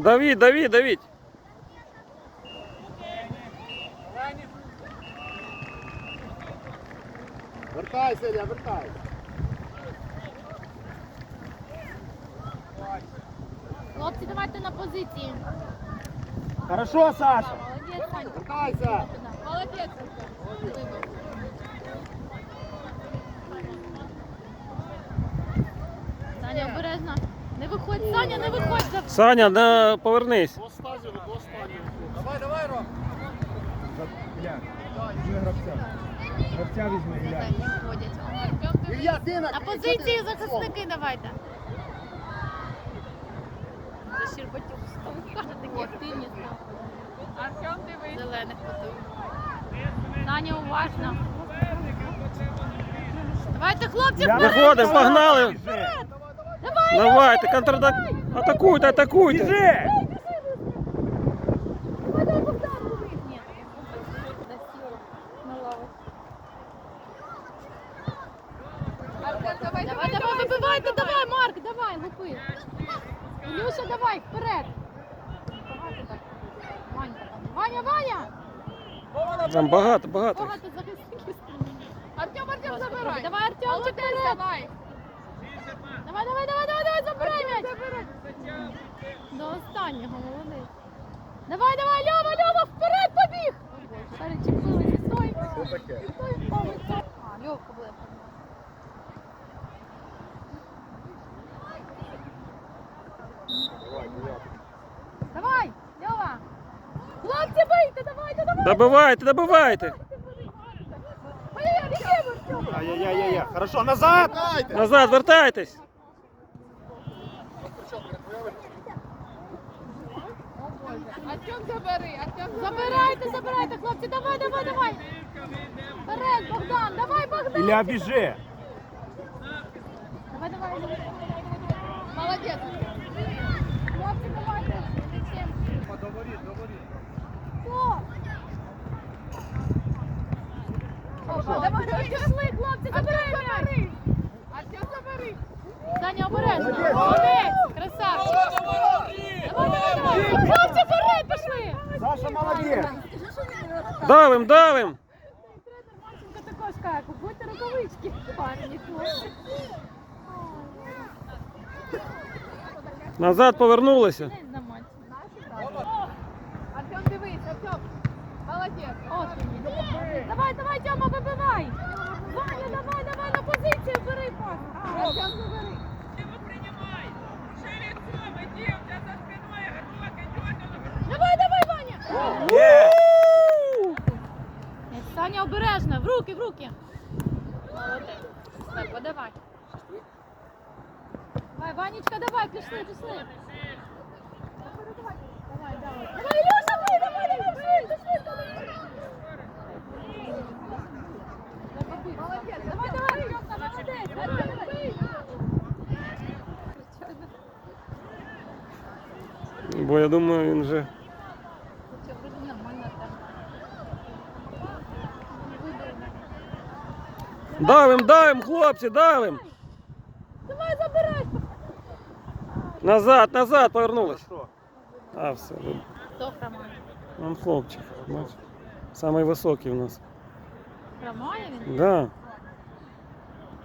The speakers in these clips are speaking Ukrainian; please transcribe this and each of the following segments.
Давіть, давіть, давіть. Вертай, Сеня, вертай. Хлопці, давайте на позиції. Хорошо, Саша. Молодець, Саня. Вертайся. Молодець. Саня, обережно. Виходь, Саня, не виходь. за- Саня, на, повернись. Давай, давай, Ром. Гравця. Візьми, глянь. Ілля, ти На позиції захисники давайте. Це Щербатюк став. Такі активні став. Артем дивись. Зелених готує. Саня, уважно. Давайте, хлопці, Я- вперед! Виходимо, погнали. Біжи. Давай, Давайте, контратак. Атакуйте, атакуйте. Біжи. Давай, давай, Богдан. Ні. На лаву. Давай, давай, давай, вибивайте, давай, Марк, давай, лупи. Ілюша, давай, вперед. Багато так. Ваня, Ваня! Там багато, багато. Багато захисників. Артем, Артем, забирай. Давай, Артем, вперед. Давай. Давай, давай, давай, давай, давай, забирай м'яч. До останнього, молодець. Давай, давай, Льова, Льова, вперед побіг! Перечепилися, стой. Стой, стой. А, Льовка буде. Давай, давай. Давай, Льова. Хлопці, бийте, давайте, давайте. Добивайте, добивайте. Ай-яй-яй-яй. Хорошо, назад. Назад, вертайтесь. Артем, забери, Артем. Забирайте, забирайте, хлопці, давай, давай, давай. Вперед, Богдан, давай, Богдан. Ілля, біжи. Давай, давай. Молодець. Хлопці, давайте. Стоп. Опа, Давай, давай, пішли, Давим, давим. Тренер Марченко також каже, купуйте рукавички. Парні, хлопці. Назад повернулися. Не на матч. Артем, дивись, Артем. Молодець. От він. Давай, давай, Тьома, вибивай. Ваня, давай, давай на позицію, бери пас. Артем, забери. Давай, давай, Ваня. Є. Саня, обережно, в руки, в руки. Молодець. Так, подавай. Давай, Ванечка, давай, пішли, пішли. Давай, давай. Давай, Ілюша, бий, давай, давай. Молодець, давай, давай, бий. Бо я думаю, він вже. Все, вроде нормально, Артем. Давим, давим, хлопці, давим. Давай, забирай. Назад, назад повернулись. А, все. Хто хромає? Вон хлопчик. Бач. Самий високий у нас. Хромає він? Да.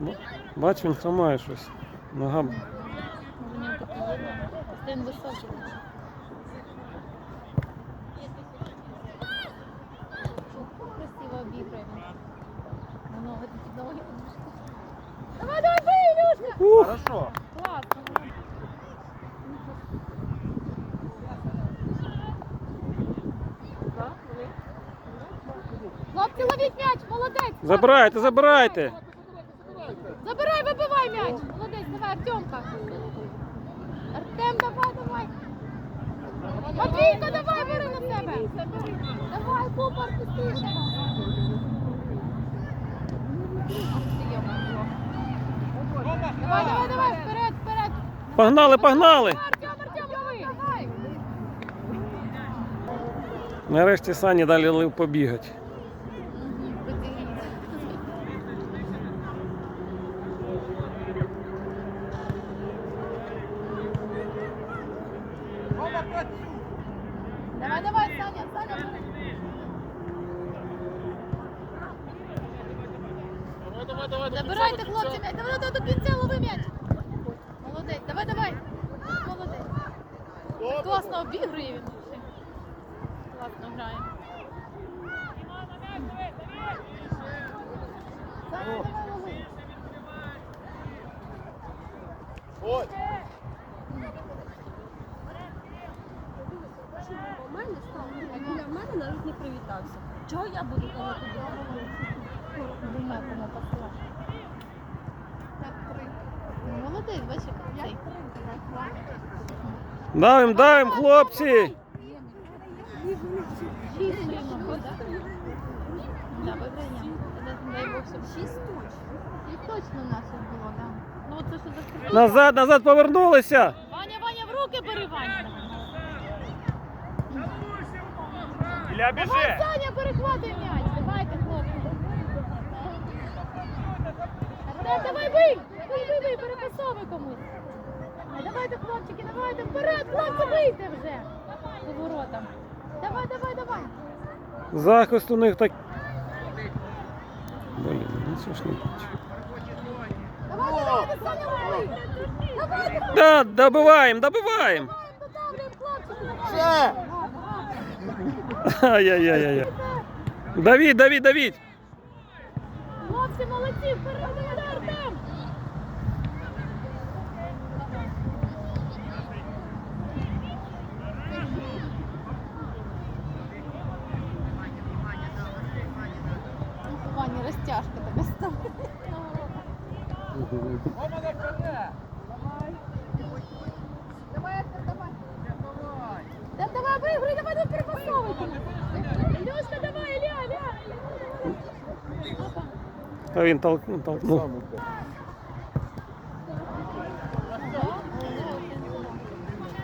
Б- Бач, він хромає щось. Нога. нього. Він високий. Красиво обіграє він. На ноги такі довгі. Давай, давай, бий, Ілюшка! Ух, Хорошо. Хлопці, ловіть м'яч, молодець! забирайте, забирайте. Забирай, вибивай м'яч! Молодець, давай, Артемка! Артем, давай, давай! Матвійко, давай, бери на себе! Давай, Купар, пустіше! Давай, давай, давай, вперед, вперед. Погнали, погнали! Нарешті сані далі лив побігать. Давай, давай, Саня, Саня. Давай, давай, Забирайте, хлопці, м'яч. Давай, давай, до кінця лови м'яч. Молодець, давай, давай. Молодець. Класно обігрує він. Молодець, бачиш, як цей. Давим, давим, хлопці! Шість приймав, так? Да, виграємо. Дай Бог, щоб шість точно. Шість точно у нас тут було, так. Ну, це що за скрипка? Назад, назад повернулися! Ваня, Ваня, в руки бери, Ваня. Ілля, Давай, біжи. Саня, перехватуй м'яч. Давайте, хлопці. Артем, давай бий! Бий, бий, бий, перепасовуй комусь. А Давайте, хлопчики, давайте, вперед, хлопці, бийте вже. По воротам. Давай, давай, давай. Захист у них так. Блін, ну це ж не. Давайте, давайте, Саня. Давайте, давайте, Да, добиваємо, добиваємо! додавлюємо, хлопчики. давай. Ще. Ай-яй-яй-яй. Давід, Давід, Давід! Хлопці, молодці, вперед, давай, Артем. Розтяжка така стала. Давай, давай. Да давай, виграй, давай, давай, перепасовуйте. Лешка, давай, Ілля. Опа. А він толкнув.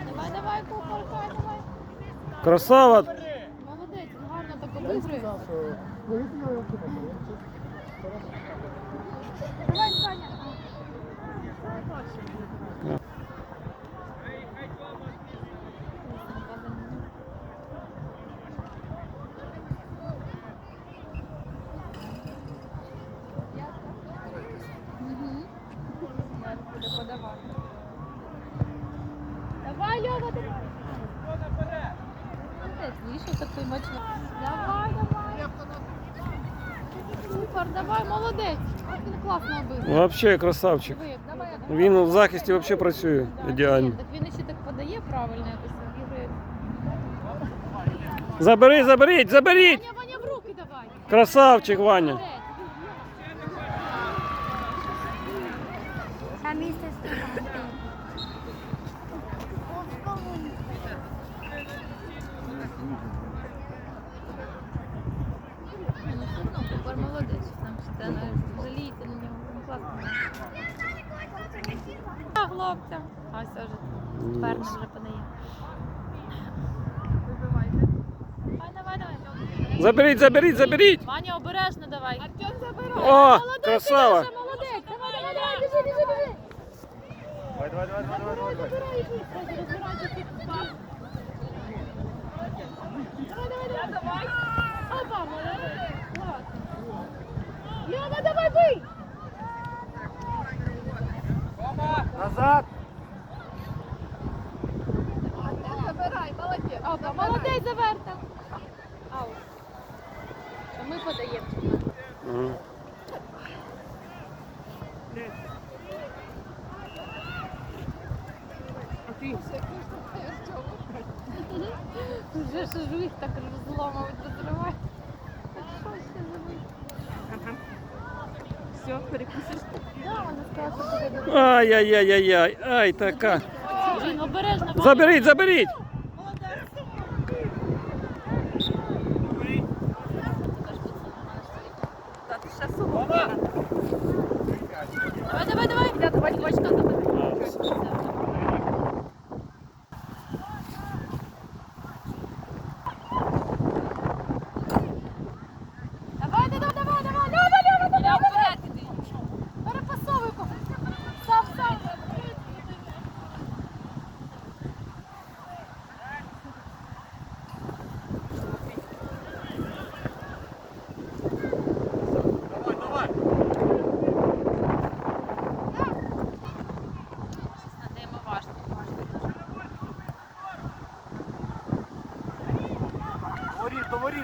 Давай, давай, кухарка, давай. Красава! Молодець, гарно так обігрує. Давай, Саня. Мгм. Буде подавати. Давай, Льова, давай. Молодець, Давай, давай. Супер, давай, молодець. Він класно обив. Взагалі красавчик. Давай. Він в захисті взагалі працює Да, ідеально. Так він ще так подає правильно якось Ігри. Забери, заберіть, заберіть! Ваня, Ваня, в руки давай. Красавчик, Ваня. Молодець. А місце Ну, все одно, Купер молодець. Там ще не жаліється на нього. Він класно. А, хлопцям. А, все Фермер вже подає. Вибивайте. Давай, давай, давай. Заберіть, заберіть, заберіть! Ваня, обережно давай. Артем забирай. О, молодець, красава. Молодець. Давай, давай, давай, біжи, біжи, біжи. Давай, давай, давай, давай, давай, давай. Забирай, розбирайся, ти впав. Давай, давай, давай. Давай. Опа, молодець. Класно. Льова, давай, бий. Назад. Забирай, молодець. Опа, молодець, заверта. Ау. Що ми подаємо? Мгм. Вже ж їх так розломують, розривають. Що ще забити? Все, перекусиш. Да, вона сказала, що буде. Ай-яй-яй-яй-яй. ай, така. Обережно. Заберіть, заберіть! Та ти ще солодка. Давай, давай, давай. Я давай, бачка забери. Давай, давай, давай, давай. Люба, Люба, давай, давай. Перепасовуй. ко- Сам, сам.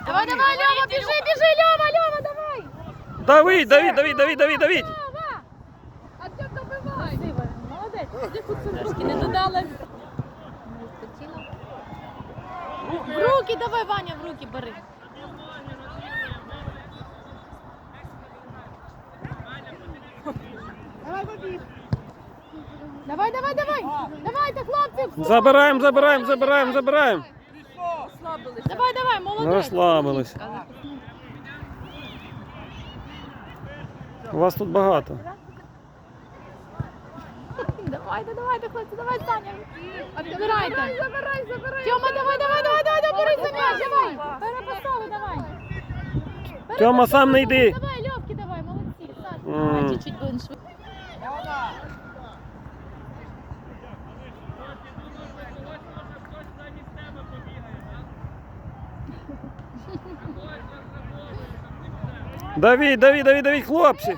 Давай, давай. давай, Льова, біжи, Льова, Льова, давай. Давид, Давид, Давид, Давид, Давид, Давид. Льова. Артем, добивай. Молодець. Трошки не додали. В руки давай, Ваня, в руки бери. Давай, давай, давай. Давайте, хлопці. Забираємо, забираємо, забираємо, забираємо. Давай, давай, молодець. Розслабились. У вас тут багато. Давайте, давайте, хлопці, давай, Саня. Забирайте. Забирай, забирай. Тьома, давай, давай, давай, давай, давай, бери за м'яч, давай. Перепасовуй, давай. Тьома, сам не йди. Давай, Льовки, давай, молодці. Саш, давай, чуть-чуть давіть, давіть, Давид, Давид, хлопці.